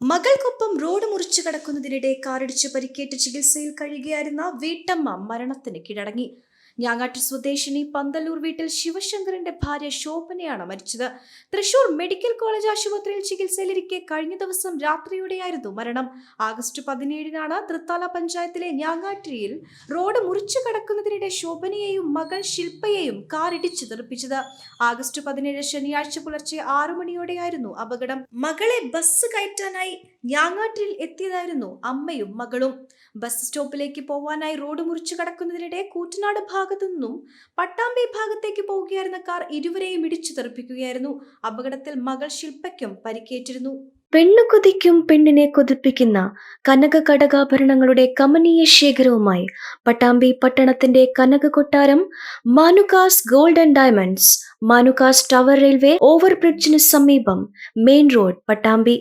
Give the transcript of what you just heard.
മകൾക്കൊപ്പം road മുറിച്ചു കടക്കുന്നതിനിടെ കാറിടിച്ച് പരിക്കേറ്റ് ചികിത്സയിൽ കഴിയുകയായിരുന്ന വീട്ടമ്മ മരണത്തിന് കീഴടങ്ങി. ഞാങ്ങാട്ട് സ്വദേശിനി പന്തല്ലൂർ വീട്ടിൽ ശിവശങ്കറിന്റെ ഭാര്യ ശോഭനയാണ് മരിച്ചത്. തൃശൂർ മെഡിക്കൽ കോളേജ് ആശുപത്രിയിൽ ചികിത്സയിലിരിക്കെ കഴിഞ്ഞ ദിവസം രാത്രിയോടെയായിരുന്നു മരണം. ആഗസ്റ്റ് പതിനേഴിനാണ് തൃത്താല പഞ്ചായത്തിലെ ഞാങ്ങാട്ടിരിയിൽ റോഡ് മുറിച്ചു കടക്കുന്നതിനിടെ ശോഭനയെയും മകൾ ശില്പയെയും കാറിടിച്ച് തെറിപ്പിച്ചത്. ആഗസ്റ്റ് പതിനേഴ് ശനിയാഴ്ച പുലർച്ചെ ആറു മണിയോടെയായിരുന്നു അപകടം. മകളെ ബസ് കയറ്റാനായി ഞാങ്ങാട്ടിൽ എത്തിയതായിരുന്നു അമ്മയും മകളും. ബസ് സ്റ്റോപ്പിലേക്ക് പോവാനായി റോഡ് മുറിച്ചു കടക്കുന്നതിനിടെ കൂറ്റനാട് ഭാഗത്തു നിന്നും പട്ടാമ്പി ഭാഗത്തേക്ക് പോവുകയായിരുന്ന കാർ ഇരുവരെയും ഇടിച്ചു തെറിപ്പിക്കുകയായിരുന്നു. അപകടത്തിൽ മകൾ ശില്പയ്ക്കും പരിക്കേറ്റിരുന്നു. പെണ്ണു കൊതിക്കും പെണ്ണിനെ കൊതിപ്പിക്കുന്ന കനക കടകാഭരണങ്ങളുടെ കമനീയ ശേഖരവുമായി പട്ടാമ്പി പട്ടണത്തിന്റെ കനക കൊട്ടാരം Manukas gold and diamonds Manukas tower railway ഓവർബ്രിഡ്ജിന് സമീപം മെയിൻ റോഡ് പട്ടാമ്പി.